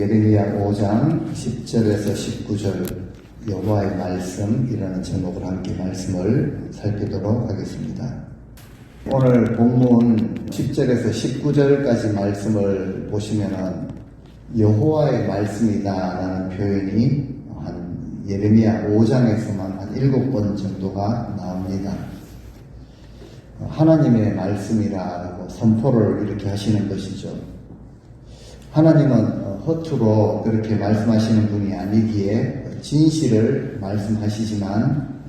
예레미야 5장 10절에서 19절 여호와의 말씀이라는 제목으로 함께 말씀을 살피도록 하겠습니다. 오늘 본문 10절에서 19절까지 말씀을 보시면은 여호와의 말씀이다라는 표현이 한 예레미야 5장에서만 한 7번 정도가 나옵니다. 하나님의 말씀이라고 선포를 이렇게 하시는 것이죠. 하나님은 어, 허투루 그렇게 말씀하시는 분이 아니기에 진실을 말씀하시지만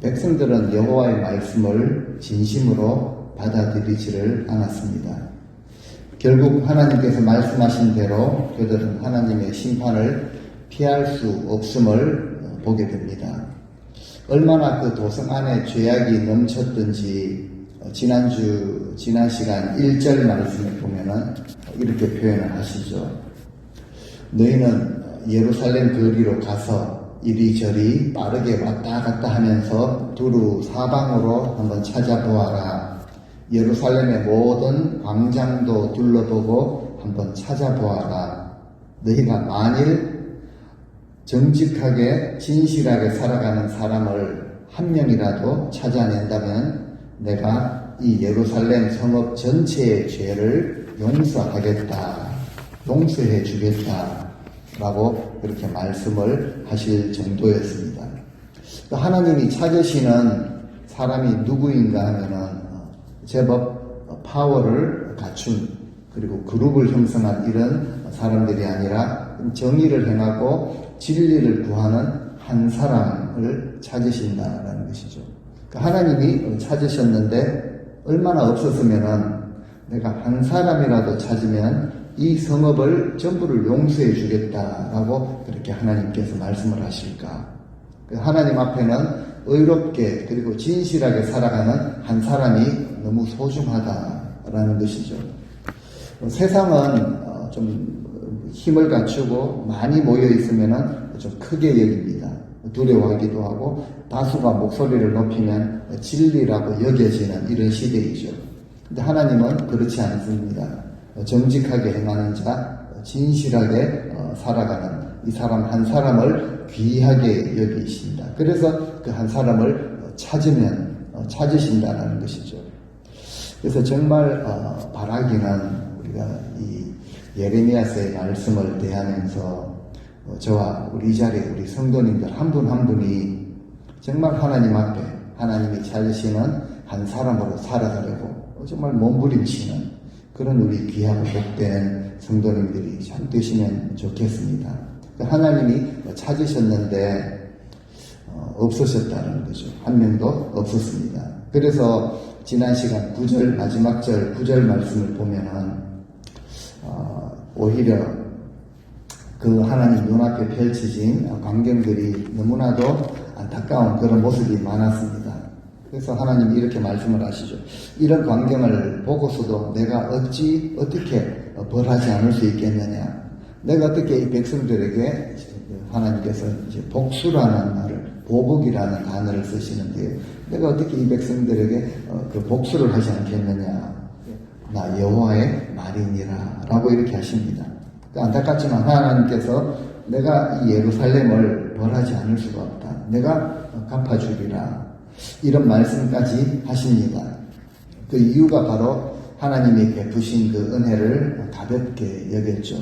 백성들은 여호와의 말씀을 진심으로 받아들이지를 않았습니다. 결국 하나님께서 말씀하신 대로 그들은 하나님의 심판을 피할 수 없음을 어, 보게 됩니다. 얼마나 그 도성 안에 죄악이 넘쳤던지 어, 지난주 지난 시간 1절 말씀에 보면은 이렇게 표현을 하시죠. 너희는 예루살렘 거리로 가서 이리저리 빠르게 왔다 갔다 하면서 두루 사방으로 한번 찾아보아라. 예루살렘의 모든 광장도 둘러보고 한번 찾아보아라. 너희가 만일 정직하게 진실하게 살아가는 사람을 한 명이라도 찾아낸다면 내가 이 예루살렘 성읍 전체의 죄를 용서하겠다. 용서해 주겠다. 라고 그렇게 말씀을 하실 정도였습니다. 또 하나님이 찾으시는 사람이 누구인가 하면은 어, 제법 파워를 갖춘 그리고 그룹을 형성한 이런 사람들이 아니라 정의를 행하고 진리를 구하는 한 사람을 찾으신다라는 것이죠. 그러니까 하나님이 찾으셨는데 얼마나 없었으면은 내가 한 사람이라도 찾으면 이 성읍을 전부를 용서해 주겠다라고 그렇게 하나님께서 말씀을 하실까. 그 하나님 앞에는 의롭게 그리고 진실하게 살아가는 한 사람이 너무 소중하다라는 것이죠. 세상은 어, 좀 힘을 갖추고 많이 모여 있으면은 좀 크게 여깁니다. 두려워하기도 하고 다수가 목소리를 높이면 진리라고 여겨지는 이런 시대이죠. 근데 하나님은 그렇지 않습니다. 정직하게 행하는 자, 진실하게 어, 살아가는 이 사람 한 사람을 귀하게 여기신다. 그래서 그 한 사람을 찾으면 어, 찾으신다는 것이죠. 그래서 정말 어, 바라기는 우리가 이 예레미야서의 말씀을 대하면서 저와 우리 이 자리에 우리 성도님들 한 분한 분이 정말 하나님 앞에 하나님이 찾으시는 한 사람으로 살아가려고 정말 몸부림치는 그런 우리 귀하고 복된 성도님들이 참 되시면 좋겠습니다. 그러니까 하나님이 찾으셨는데 어, 없으셨다는 거죠. 한 명도 없었습니다. 그래서 지난 시간 9절 마지막 절 9절 말씀을 보면은 어, 오히려 그 하나님 눈앞에 펼쳐진 광경들이 너무나도 안타까운 그런 모습이 많았습니다. 그래서 하나님이 이렇게 말씀을 하시죠. 이런 광경을 보고서도 내가 어찌 어떻게 벌하지 않을 수 있겠느냐. 내가 어떻게 이 백성들에게 하나님께서 이제 복수라는 말을 보복이라는 단어를 쓰시는데요. 내가 어떻게 이 백성들에게 어, 그 복수를 하지 않겠느냐. 나 여호와의 말이니라라고 이렇게 하십니다. 안타깝지만 하나님께서 내가 이 예루살렘을 벌하지 않을 수가 없다. 내가 갚아주리라. 이런 말씀까지 하십니다. 그 이유가 바로 하나님이 베푸신 그 은혜를 가볍게 여겼죠.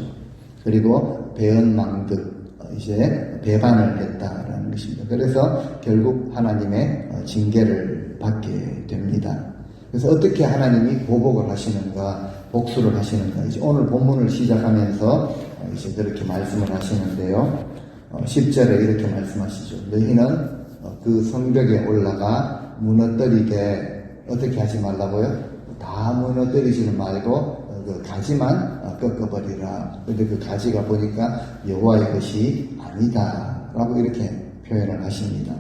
그리고 배은망득 이제 배반을 했다라는 것입니다. 그래서 결국 하나님의 징계를 받게 됩니다. 그래서 어떻게 하나님이 보복을 하시는가, 복수를 하시는가. 이제 오늘 본문을 시작하면서 이제 그렇게 말씀을 하시는데요. 10절에 이렇게 말씀하시죠. 너희는 그 성벽에 올라가 무너뜨리게 어떻게 하지 말라고요? 다 무너뜨리지는 말고 그 가지만 꺾어버리라. 근데 그 가지가 보니까 여호와의 것이 아니다라고 이렇게 표현을 하십니다.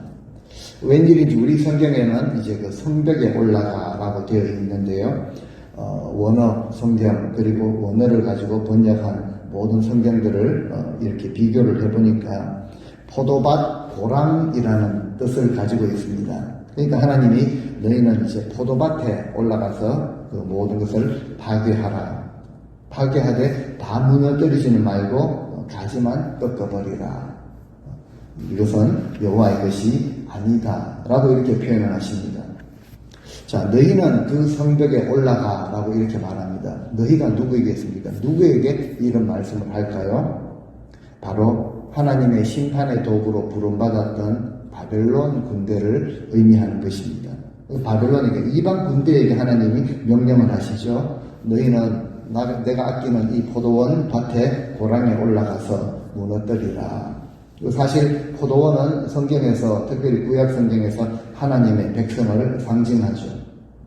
웬일인지 우리 성경에는 이제 그 성벽에 올라가라고 되어 있는데요. 어, 원어 성경 그리고 원어를 가지고 번역한 모든 성경들을 어, 이렇게 비교를 해보니까 포도밭 고랑이라는 뜻을 가지고 있습니다. 그러니까 하나님이 너희는 이제 포도밭에 올라가서 그 모든 것을 파괴하라. 파괴하되 다 무너뜨리지는 말고 어, 가지만 꺾어버리라. 이것은 여호와의 것이 아니다 라고 이렇게 표현을 하십니다. 자, 너희는 그 성벽에 올라가 라고 이렇게 말합니다. 너희가 누구이겠습니까? 누구에게 이런 말씀을 할까요? 바로 하나님의 심판의 도구로 부름받았던 바벨론 군대를 의미하는 것입니다. 바벨론에게 이방 군대에게 하나님이 명령을 하시죠. 너희는 나, 내가 아끼는 이 포도원 밭에 고랑에 올라가서 무너뜨리라. 사실 포도원은 성경에서 특별히 구약 성경에서 하나님의 백성을 상징하죠.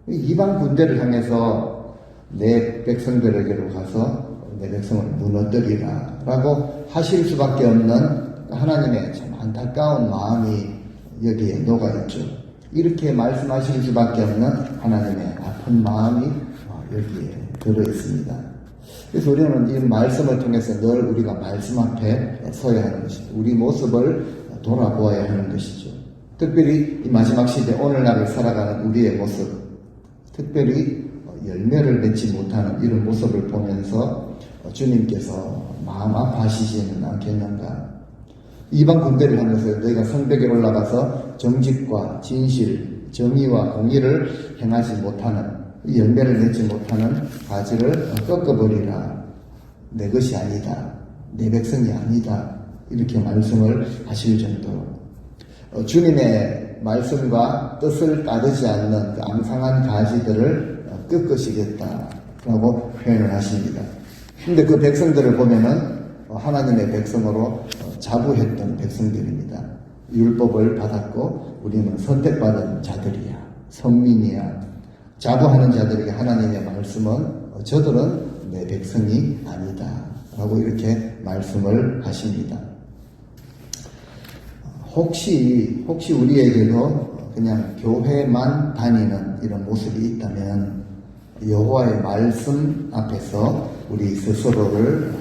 이방 군대를 향해서 내 백성들에게로 가서 내 백성을 무너뜨리라라고 하실 수밖에 없는 하나님의 참 안타까운 마음이 여기에 녹아 있죠. 이렇게 말씀하실 수밖에 없는 하나님의 아픈 마음이 여기에 들어 있습니다. 그래서 우리는 이 말씀을 통해서 늘 우리가 말씀 앞에 서야 하는 것입니다. 우리 모습을 돌아보아야 하는 것이죠. 특별히 이 마지막 시대 오늘날을 살아가는 우리의 모습, 특별히 열매를 맺지 못하는 이런 모습을 보면서 주님께서 마음 아파하시지는 않겠는가. 이방 군대를 하면서 너희가 성벽에 올라가서 정직과 진실, 정의와 공의를 행하지 못하는 열매를 맺지 못하는 가지를 꺾어버리라. 내 것이 아니다. 내 백성이 아니다. 이렇게 말씀을 하실 정도로 어, 주님의 말씀과 뜻을 따르지 않는 그 앙상한 가지들을 어, 꺾으시겠다 라고 표현을 하십니다. 근데 그 백성들을 보면은 어, 하나님의 백성으로 자부했던 백성들입니다. 율법을 받았고 우리는 선택받은 자들이야. 선민이야. 자부하는 자들에게 하나님의 말씀은 저들은 내 백성이 아니다. 라고 이렇게 말씀을 하십니다. 혹시, 혹시 우리에게도 그냥 교회만 다니는 이런 모습이 있다면 여호와의 말씀 앞에서 우리 스스로를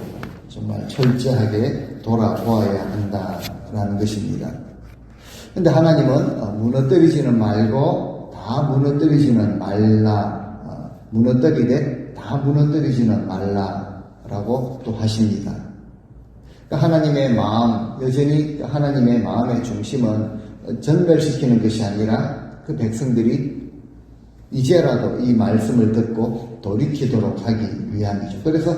정말 철저하게 돌아보아야 한다라는 것입니다. 근데 하나님은 무너뜨리지는 말고 다 무너뜨리지는 말라, 어, 무너뜨리되 다 무너뜨리지는 말라라고 또 하십니다. 그러니까 하나님의 마음, 여전히 하나님의 마음의 중심은 전멸시키는 것이 아니라 그 백성들이 이제라도 이 말씀을 듣고 돌이키도록 하기 위함이죠. 그래서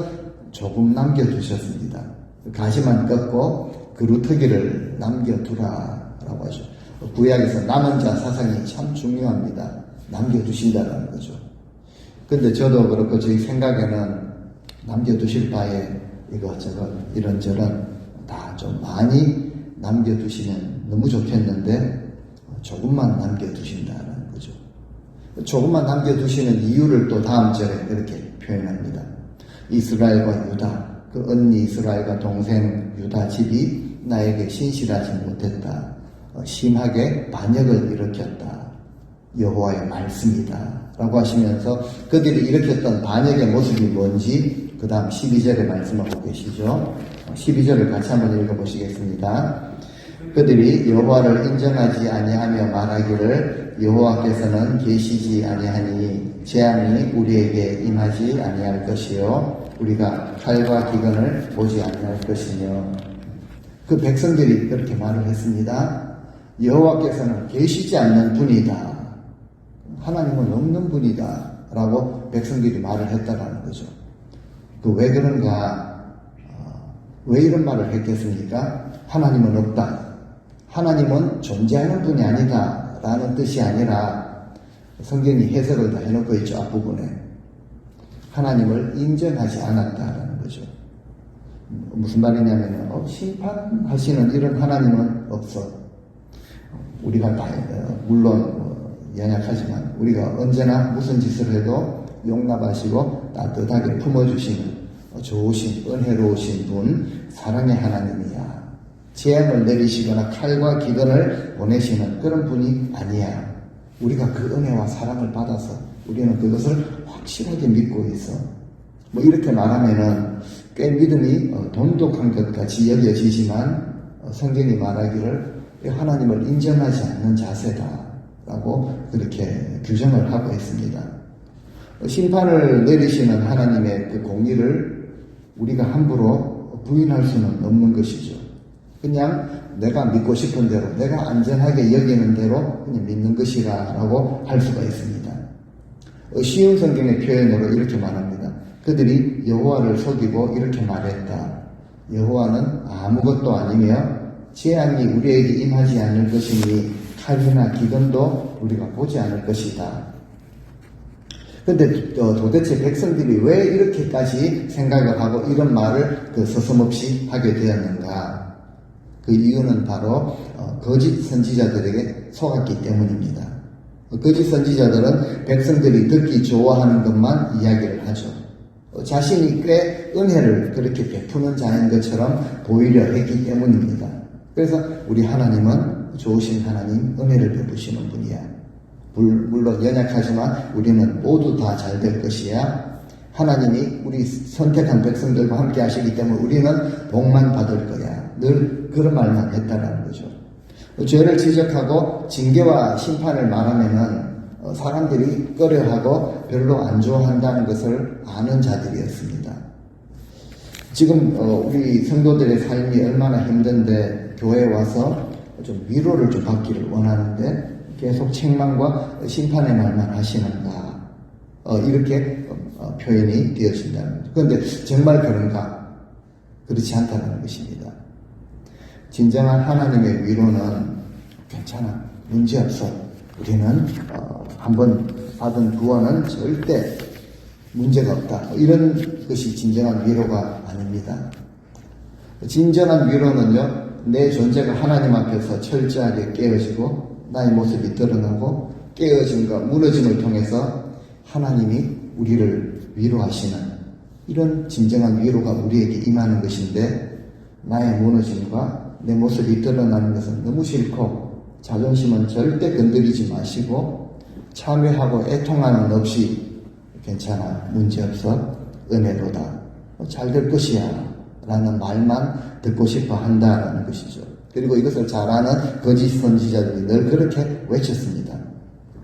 조금 남겨두셨습니다. 가시만 꺾고 그루터기를 남겨두라 라고 하죠. 구약에서 남은 자 사상이 참 중요합니다. 남겨두신다는 거죠. 근데 저도 그렇고 저희 생각에는 남겨두실 바에 이것저것 이런저런 다 좀 많이 남겨두시면 너무 좋겠는데 조금만 남겨두신다는 거죠. 조금만 남겨두시는 이유를 또 다음 절에 이렇게 표현합니다. 이스라엘과 유다, 그 언니 이스라엘과 동생 유다 집이 나에게 신실하지 못했다. 어, 심하게 반역을 일으켰다. 여호와의 말씀이다. 라고 하시면서 그들이 일으켰던 반역의 모습이 뭔지 그 다음 12절에 말씀하고 계시죠. 12절을 같이 한번 읽어보시겠습니다. 그들이 여호와를 인정하지 아니하며 말하기를 여호와께서는 계시지 아니하니 재앙이 우리에게 임하지 아니할 것이요 우리가 칼과 기근을 보지 아니할 것이며 그 백성들이 그렇게 말을 했습니다. 여호와께서는 계시지 않는 분이다. 하나님은 없는 분이다. 라고 백성들이 말을 했다라는 거죠. 그 왜 그런가? 어, 왜 이런 말을 했겠습니까? 하나님은 없다. 하나님은 존재하는 분이 아니다. 라는 뜻이 아니라 성경이 해석을 다 해놓고 있죠. 앞부분에. 하나님을 인정하지 않았다라는 거죠. 무슨 말이냐면, 어, 심판하시는 이런 하나님은 없어. 우리가 다, 어, 물론, 어, 연약하지만, 우리가 언제나 무슨 짓을 해도 용납하시고 따뜻하게 품어주시는 좋으신, 은혜로우신 분, 사랑의 하나님이야. 재앙을 내리시거나 칼과 기근을 보내시는 그런 분이 아니야. 우리가 그 은혜와 사랑을 받아서 우리는 그것을 확실하게 믿고 있어. 뭐 이렇게 말하면은 꽤 믿음이 어, 돈독한 것 같이 여겨지지만 어, 성경이 말하기를 하나님을 인정하지 않는 자세다라고 그렇게 규정을 하고 있습니다. 어, 심판을 내리시는 하나님의 그 공의를 우리가 함부로 부인할 수는 없는 것이죠. 그냥 내가 믿고 싶은 대로, 내가 안전하게 여기는 대로 그냥 믿는 것이라고 할 수가 있습니다. 어, 쉬운 성경의 표현으로 이렇게 말합니다. 그들이 여호와를 속이고 이렇게 말했다. 여호와는 아무것도 아니며 재앙이 우리에게 임하지 않을 것이니 칼이나 기근도 우리가 보지 않을 것이다. 근데 도대체 백성들이 왜 이렇게까지 생각을 하고 이런 말을 그 서슴없이 하게 되었는가? 그 이유는 바로 어, 거짓 선지자들에게 속았기 때문입니다. 거짓 선지자들은 백성들이 듣기 좋아하는 것만 이야기를 하죠. 어, 자신이 꽤 은혜를 그렇게 베푸는 자인 것처럼 보이려 했기 때문입니다. 그래서 우리 하나님은 좋으신 하나님, 은혜를 베푸시는 분이야. 물론 연약하지만 우리는 모두 다 잘 될 것이야. 하나님이 우리 선택한 백성들과 함께 하시기 때문에 우리는 복만 받을 거야. 늘 그런 말만 했다라는 거죠. 죄를 지적하고 징계와 심판을 말하면은 어, 사람들이 꺼려하고 별로 안 좋아한다는 것을 아는 자들이었습니다. 지금 어, 우리 성도들의 삶이 얼마나 힘든데 교회에 와서 좀 위로를 좀 받기를 원하는데 계속 책망과 심판의 말만 하시는가 어, 이렇게 어, 표현이 되어진다는 거죠. 그런데 정말 그런가? 그렇지 않다는 것입니다. 진정한 하나님의 위로는 괜찮아. 문제 없어. 우리는 어, 한번 받은 구원은 절대 문제가 없다. 이런 것이 진정한 위로가 아닙니다. 진정한 위로는요 내 존재가 하나님 앞에서 철저하게 깨어지고 나의 모습이 드러나고 깨어짐과 무너짐을 통해서 하나님이 우리를 위로하시는 이런 진정한 위로가 우리에게 임하는 것인데 나의 무너짐과 내 모습이 드러나는 것은 너무 싫고 자존심은 절대 건드리지 마시고 참회하고 애통하는 없이 괜찮아 문제없어 은혜로다 잘 될 것이야 라는 말만 듣고 싶어 한다라는 것이죠. 그리고 이것을 잘 아는 거짓 선지자들이 늘 그렇게 외쳤습니다.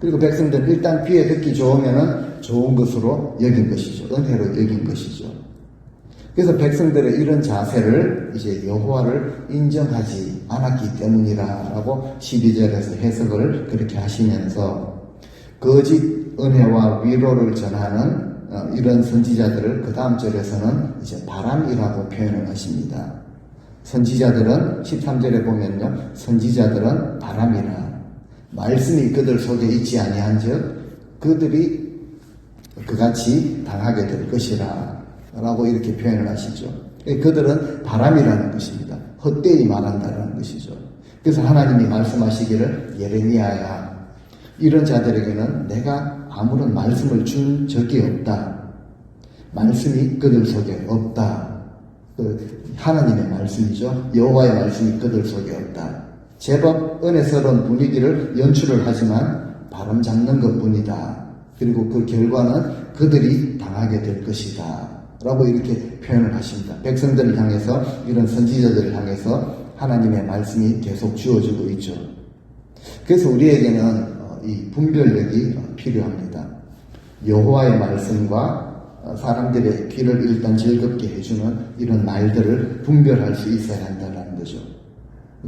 그리고 백성들 일단 귀에 듣기 좋으면은 좋은 것으로 여긴 것이죠. 은혜로 여긴 것이죠. 그래서 백성들의 이런 자세를 이제 여호와를 인정하지 않았기 때문이라라고 12절에서 해석을 그렇게 하시면서 거짓 은혜와 위로를 전하는 어, 이런 선지자들을 그 다음 절에서는 이제 바람이라고 표현을 하십니다. 선지자들은 13절에 보면요. 선지자들은 바람이라 말씀이 그들 속에 있지 아니한즉 그들이 그같이 당하게 될 것이라 라고 이렇게 표현을 하시죠. 그들은 바람이라는 것입니다. 헛되이 말한다는 것이죠. 그래서 하나님이 말씀하시기를 예레미야야 이런 자들에게는 내가 아무런 말씀을 준 적이 없다. 말씀이 그들 속에 없다. 그 하나님의 말씀이죠. 여호와의 말씀이 그들 속에 없다. 제법 은혜스러운 분위기를 연출을 하지만 바람 잡는 것뿐이다. 그리고 그 결과는 그들이 당하게 될 것이다. 라고 이렇게 표현을 하십니다. 백성들을 향해서 이런 선지자들을 향해서 하나님의 말씀이 계속 주어지고 있죠. 그래서 우리에게는 어, 이 분별력이 필요합니다. 여호와의 말씀과 어, 사람들의 귀를 일단 즐겁게 해주는 이런 말들을 분별할 수 있어야 한다는 거죠.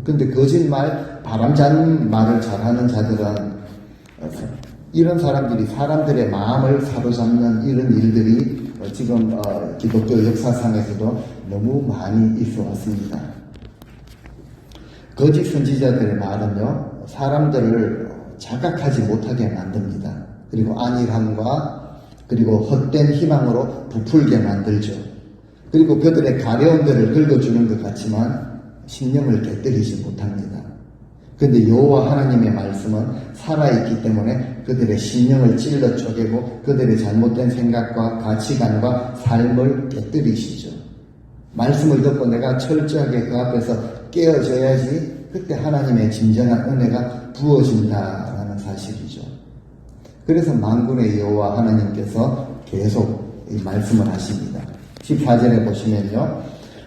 근데 거짓말, 바람잡는 말을 잘하는 자들은 어, 이런 사람들이 사람들의 마음을 사로잡는 이런 일들이 어, 지금 기독교 역사상에서도 너무 많이 있어 왔습니다. 거짓 선지자들의 말은요, 사람들을 자각하지 못하게 만듭니다. 그리고 안일함과 그리고 헛된 희망으로 부풀게 만들죠. 그리고 그들의 데를 긁어주는 것 같지만 신념을 깨뜨리지 못합니다. 근데 여호와 하나님의 말씀은 살아있기 때문에 그들의 신념을 찔러 쪼개고 그들의 잘못된 생각과 가치관과 삶을 깨뜨리시죠. 말씀을 듣고 내가 철저하게 그 앞에서 깨어져야지 그때 하나님의 진정한 은혜가 부어진다라는 사실이죠. 그래서 만군의 여호와 하나님께서 계속 이 말씀을 하십니다. 14절에 보시면요.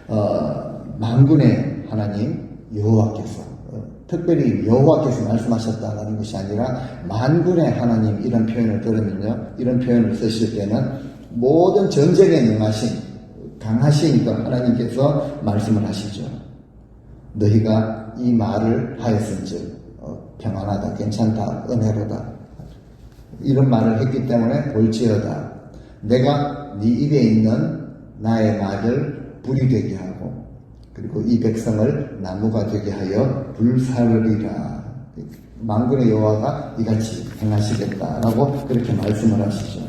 어, 만군의 하나님 여호와께서 어, 특별히 여호와께서 말씀하셨다는 것이 아니라 만군의 하나님 이런 표현을 들으면요. 이런 표현을 쓰실 때는 모든 전쟁에 능하신 강하신 그 하나님께서 말씀을 하시죠. 너희가 이 말을 하였은즉 어, 평안하다, 괜찮다, 은혜로다 이런 말을 했기 때문에 볼지어다 내가 네 입에 있는 나의 말을 불이 되게 하고 그리고 이 백성을 나무가 되게 하여 불사르리라 만군의 여호와가 이같이 행하시겠다라고 그렇게 말씀을 하시죠.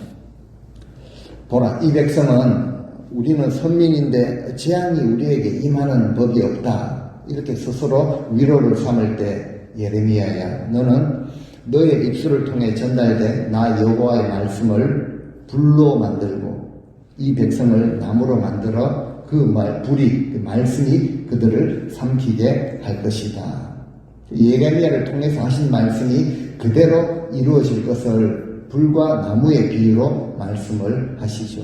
보라 이 백성은 우리는 선민인데 재앙이 우리에게 임하는 법이 없다. 이렇게 스스로 위로를 삼을 때 예레미야야 너는 너의 입술을 통해 전달된 나 여호와의 말씀을 불로 만들고 이 백성을 나무로 만들어 그 말, 불이, 그 말씀이 그들을 삼키게 할 것이다. 예레미야를 통해서 하신 말씀이 그대로 이루어질 것을 불과 나무의 비유로 말씀을 하시죠.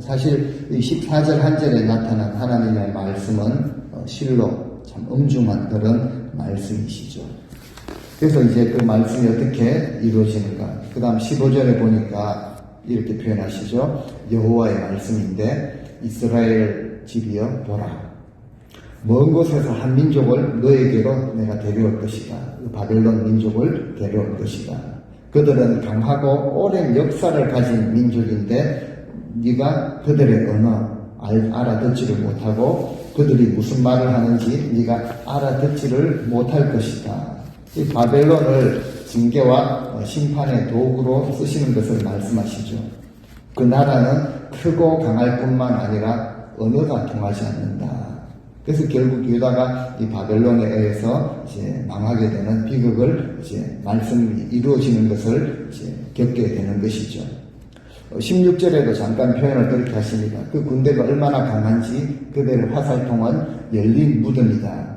사실 이 14절 한 절에 나타난 하나님의 말씀은 어, 실로 참 엄중한 그런 말씀이시죠. 그래서 이제 그 말씀이 어떻게 이루어지는가. 그 다음 15절에 보니까 이렇게 표현하시죠. 여호와의 말씀인데 이스라엘 집이여 보라. 먼 곳에서 한 민족을 너에게로 내가 데려올 것이다. 그 바벨론 민족을 데려올 것이다. 그들은 강하고 오랜 역사를 가진 민족인데 네가 그들의 언어 알, 알아듣지를 못하고 그들이 무슨 말을 하는지 네가 알아듣지를 못할 것이다. 이 바벨론을 징계와 심판의 도구로 쓰시는 것을 말씀하시죠. 그 나라는 크고 강할 뿐만 아니라 언어가 통하지 않는다. 그래서 결국 유다가 이 바벨론에 의해서 이제 망하게 되는 비극을 이제 말씀이 이루어지는 것을 이제 겪게 되는 것이죠. 16절에도 잠깐 표현을 그렇게 하십니다. 그 군대가 얼마나 강한지 그들의 화살통은 열린 무덤이다.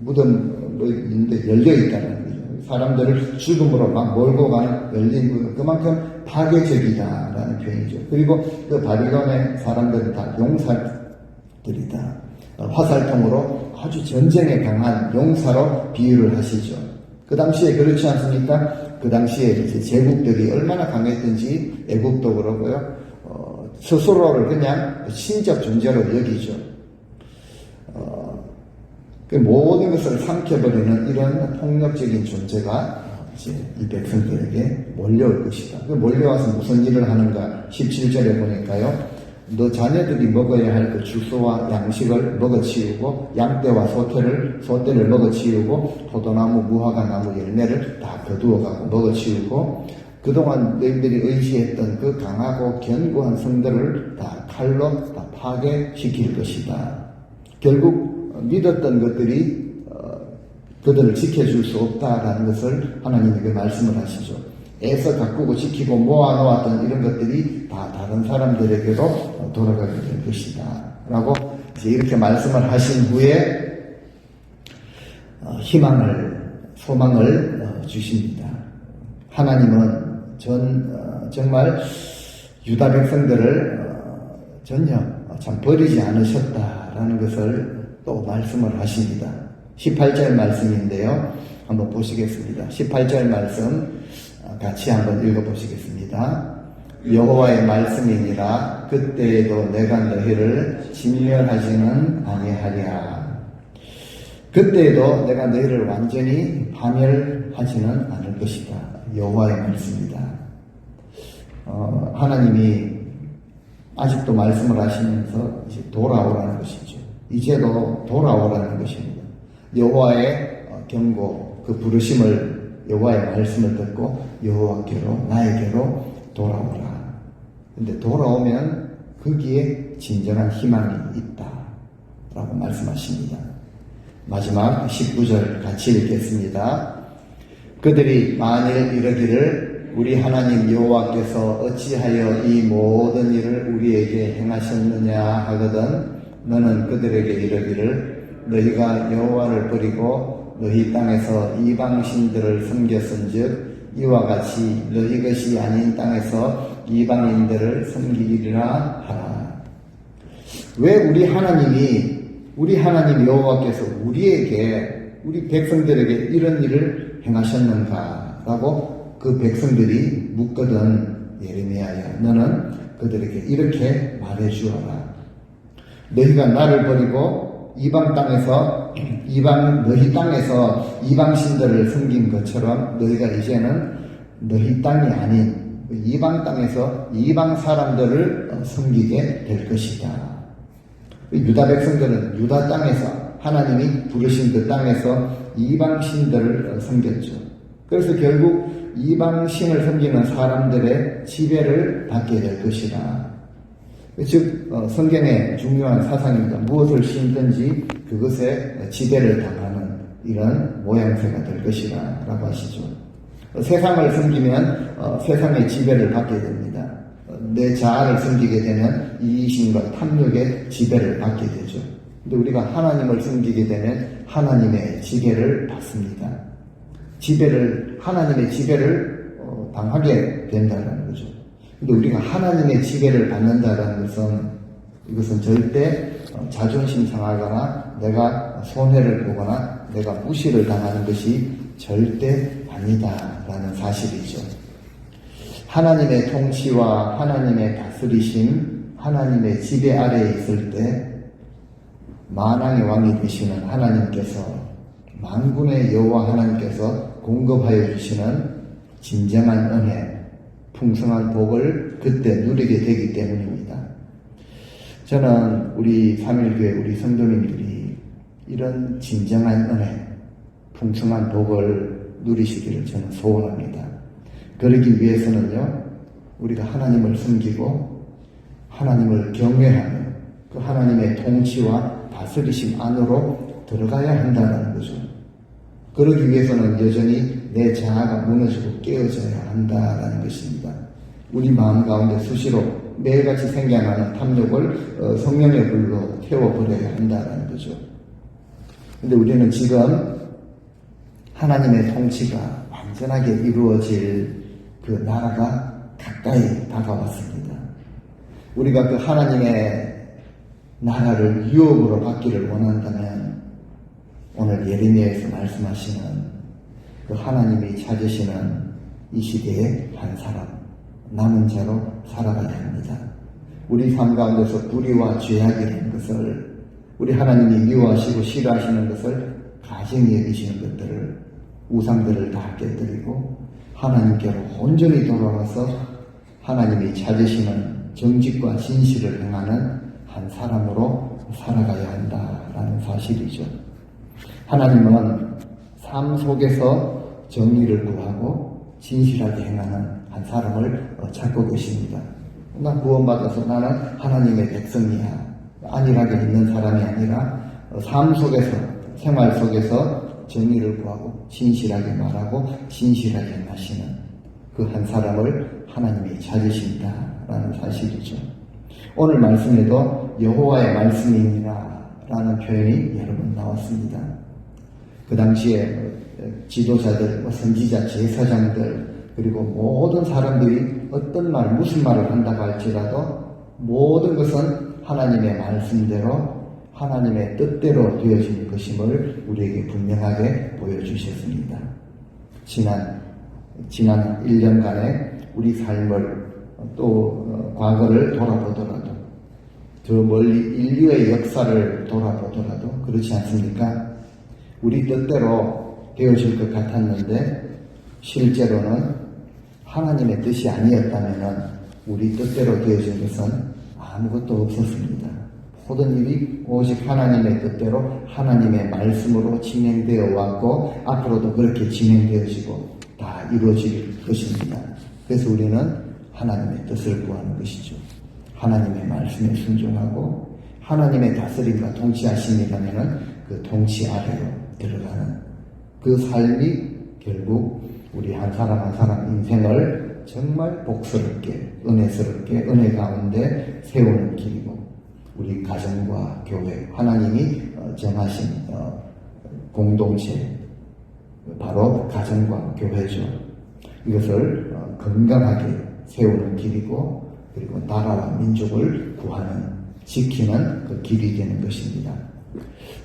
무덤인데 열려 있다는 거죠. 사람들을 죽음으로 막 몰고 가는 열린 무덤. 그만큼 파괴적이다라는 표현이죠. 그리고 그 바빌론의 사람들은 다 용사들이다. 화살통으로 아주 전쟁에 강한 용사로 비유를 하시죠. 그 당시에 그렇지 않습니까? 그 당시에 이제 제국들이 얼마나 강했든지 애국도 그러고요. 어, 스스로를 그냥 신적 존재로 여기죠. 어, 그 모든 것을 삼켜버리는 이런 폭력적인 존재가 이제 이 백성들에게 몰려올 것이다. 그 몰려와서 무슨 일을 하는가? 17절에 보니까요. 너 자녀들이 먹어야 할 그 주소와 양식을 먹어치우고 양떼와 소떼를 소떼를 먹어치우고 포도나무 무화과 나무 열매를 다 거두어가고 먹어치우고 그동안 너희들이 의지했던 그 강하고 견고한 성들을 다 칼로 다 파괴시킬 것이다. 결국 믿었던 것들이 어, 그들을 지켜줄 수 없다라는 것을 하나님에게 말씀을 하시죠. 애써 가꾸고 지키고 모아놓았던 이런 것들이 다 다른 사람들에게로 돌아가게 될 것이다. 라고 이렇게 말씀을 하신 후에 어, 희망을, 소망을 어, 주십니다. 하나님은 전, 어, 정말 유다 백성들을 전혀 참 버리지 않으셨다라는 것을 또 말씀을 하십니다. 18절 말씀인데요. 한번 보시겠습니다. 18절 말씀 같이 한번 읽어보시겠습니다. 여호와의 말씀이니라 그때에도 내가 너희를 진멸하지는 아니하리라. 그때에도 내가 너희를 완전히 파멸하지는 않을 것이다. 여호와의 말씀이다. 어, 하나님이 아직도 말씀을 하시면서 이제 돌아오라는 것이죠. 이제도 돌아오라는 것입니다. 여호와의 경고, 그 부르심을 여호와의 말씀을 듣고 여호와께로 나에게로 돌아오라. 근데 돌아오면 거기에 진정한 희망이 있다라고 말씀하십니다. 마지막 19절 같이 읽겠습니다. 그들이 만일 이르기를 우리 하나님 여호와께서 어찌하여 이 모든 일을 우리에게 행하셨느냐 하거든 너는 그들에게 이르기를 너희가 여호와를 버리고 너희 땅에서 이방 신들을 섬겼은즉 이와 같이 너희 것이 아닌 땅에서 이방인들을 섬기리라 하라. 왜 우리 하나님이 우리 하나님 여호와께서 우리에게 우리 백성들에게 이런 일을 행하셨는가라고 그 백성들이 묻거든 예레미야야 너는 그들에게 이렇게 말해 주어라 너희가 나를 버리고 이방 땅에서 이방 너희 땅에서 이방 신들을 섬긴 것처럼 너희가 이제는 너희 땅이 아닌 그 이방 땅에서 이방 사람들을 어, 섬기게 될 것이다. 유다 백성들은 유다 땅에서 하나님이 부르신 그 땅에서 이방 신들을 어, 섬겼죠. 그래서 결국 이방 신을 섬기는 사람들의 지배를 받게 될 것이다. 즉 어, 성경의 중요한 사상입니다. 무엇을 심든지 그것에 지배를 당하는 이런 모양새가 될 것이라라고 하시죠. 어, 세상을 섬기면 어, 세상의 지배를 받게 됩니다. 어, 내 자아를 섬기게 되면 이익심과 탐욕의 지배를 받게 되죠. 근데 우리가 하나님을 섬기게 되면 하나님의 지배를 받습니다. 지배를 하나님의 지배를 어, 당하게 된다는 거죠. 근데 우리가 하나님의 지배를 받는다는 것은 이것은 절대 어, 자존심 상하거나 내가 손해를 보거나 내가 무시를 당하는 것이 절대 아니다라는 사실이죠. 하나님의 통치와 하나님의 다스리심, 하나님의 지배 아래에 있을 때 만왕의 왕이 되시는 하나님께서 만군의 여호와 하나님께서 공급하여 주시는 진정한 은혜, 풍성한 복을 그때 누리게 되기 때문입니다. 저는 우리 삼일교회 우리 성도님들이 이런 진정한 은혜, 풍성한 복을 누리시기를 저는 소원합니다. 그러기 위해서는요, 우리가 하나님을 섬기고 하나님을 경외하며 그 하나님의 통치와 다스리심 안으로 들어가야 한다는 거죠. 그러기 위해서는 여전히 내 자아가 무너지고 깨어져야 한다는 것입니다. 우리 마음 가운데 수시로 매일같이 생겨나는 탐욕을 어, 성령의 불로 태워버려야 한다는 거죠. 근데 우리는 지금 하나님의 통치가 완전하게 이루어질 그 나라가 가까이 다가왔습니다. 우리가 그 하나님의 나라를 유혹으로 받기를 원한다면 오늘 예레미야에서 말씀하시는 그 하나님이 찾으시는 이 시대의 한 사람 남은 자로 살아가야 합니다. 우리 삶 가운데서 불의와 죄악이라는 것을 우리 하나님이 미워하시고 싫어하시는 것을 가정히 여기시는 것들을 우상들을 다 깨뜨리고 하나님께로 온전히 돌아와서 하나님이 찾으시는 정직과 진실을 행하는 한 사람으로 살아가야 한다라는 사실이죠. 하나님은 삶 속에서 정의를 구하고 진실하게 행하는 한 사람을 어, 찾고 계십니다. 나 구원받아서 나는 하나님의 백성이야. 안일하게 있는 사람이 아니라 어, 삶 속에서, 생활 속에서 정의를 구하고 진실하게 말하고 진실하게 행하시는 그 한 사람을 하나님이 찾으신다라는 사실이죠. 오늘 말씀에도 여호와의 말씀이니라 라는 표현이 여러 번 나왔습니다. 그 당시에 지도자들, 뭐 선지자, 제사장들, 그리고 모든 사람들이 어떤 말, 무슨 말을 한다고 할지라도 모든 것은 하나님의 말씀대로 하나님의 뜻대로 되어진 것임을 우리에게 분명하게 보여주셨습니다. 지난, 지난 1년간의 우리 삶을 또 어, 과거를 돌아보더라도 저 멀리 인류의 역사를 돌아보더라도 그렇지 않습니까? 우리 뜻대로 되어질 것 같았는데 실제로는 하나님의 뜻이 아니었다면 우리 뜻대로 되어진 것은 아무것도 없었습니다. 모든 일이 오직 하나님의 뜻대로 하나님의 말씀으로 진행되어 왔고 앞으로도 그렇게 진행되어지고 다 이루어질 것입니다. 그래서 우리는 하나님의 뜻을 구하는 것이죠. 하나님의 말씀에 순종하고 하나님의 다스림과 통치하심이라면 그 통치 아래로 들어가는 그 삶이 결국 우리 한 사람 한 사람 인생을 정말 복스럽게 은혜스럽게 은혜 가운데 세우는 길이고 우리 가정과 교회, 하나님이 어, 정하신 어, 공동체, 바로 가정과 교회죠. 이것을 어, 건강하게 세우는 길이고, 그리고 나라와 민족을 구하는, 지키는 그 길이 되는 것입니다.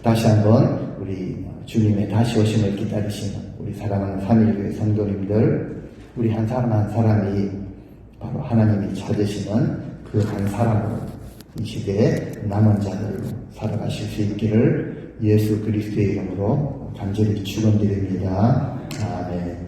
다시 한번 우리 주님의 다시 오심을 기다리시는 우리 사랑하는 삼일교회 성도님들, 우리 한 사람 한 사람이 바로 하나님이 찾으시는 그 한 사람으로 이 시대에 남은 자들로 살아가실 수 있기를 예수 그리스도의 이름으로 간절히 축원드립니다. 아멘.